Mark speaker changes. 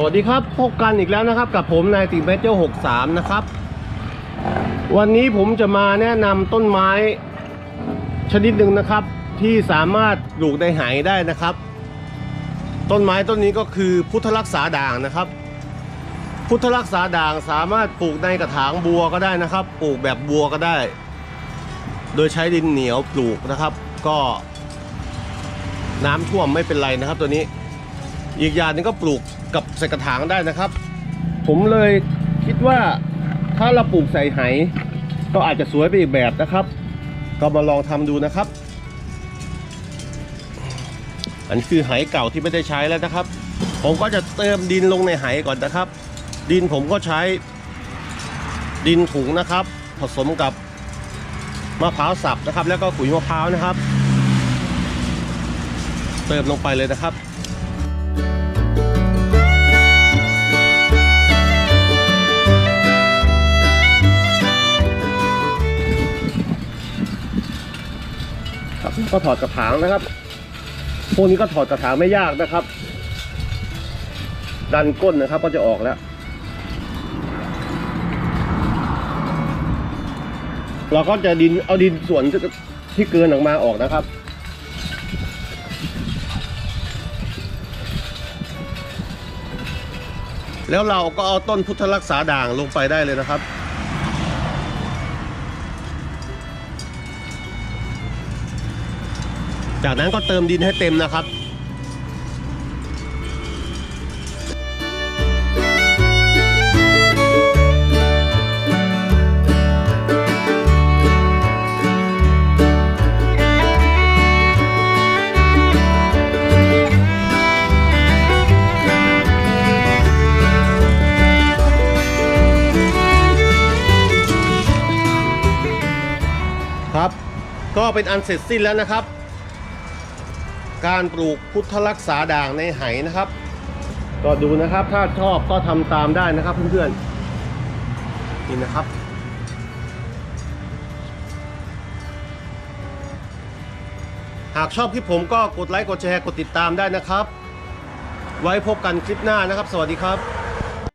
Speaker 1: สวัสดีครับพบกันอีกแล้วนะครับกับผมนายติเมเจอร์63 นะครับ วันนี้ผมจะมาแนะนำต้นไม้ชนิดหนึ่งนะครับ ที่สามารถปลูกในไหได้นะครับ ต้นไม้ต้นนี้ก็คือพุทธรักษาด่างนะครับ พุทธรักษาด่างสามารถปลูกในกระถางบัวก็ได้นะครับ ปลูกแบบบัวก็ได้ โดยใช้ดินเหนียวปลูกนะครับ ก็น้ำท่วมไม่เป็นไรนะครับตัวนี้ อีกอย่างหนึงก็ปลูกกับใส่กระถางได้นะครับ ผมเลยคิดว่าถ้าเราปลูกใส่ไหก็อาจจะสวยไปอีกแบบนะครับ ก็มาลองทำดูนะครับ อันนี้คือไหเก่าที่ไม่ได้ใช้แล้วนะครับ ผมก็จะเติมดินลงในไหก่อนนะครับ ดินผมก็ใช้ดินถุงนะครับ ผสมกับมะพร้าวสับนะครับ แล้วก็ขุยมะพร้าวนะครับ เติมลงไปเลยนะครับ ก็ถอดกระถางนะครับ พวกนี้ก็ถอดกระถางไม่ยากนะครับ ดันก้นนะครับก็จะออกแล้ว เราก็จะดินเอาดินส่วนที่เกินออกมาออกนะครับแล้วเราก็เอาต้นพุทธรักษาด่างลงไปได้เลยนะครับ จากนั้นก็เติมดินให้เต็มนะครับครับ ก็เป็นอันเสร็จสิ้นแล้วนะครับ การปลูกพุทธรักษาด่างในไหนะครับ ก็ดูนะครับถ้าชอบก็ทำตามได้นะครับเพื่อนๆนี่นะครับหากชอบคลิปผมก็กดไลค์กดแชร์กดติดตามได้นะครับ ไว้พบกันคลิปหน้านะครับ สวัสดีครับ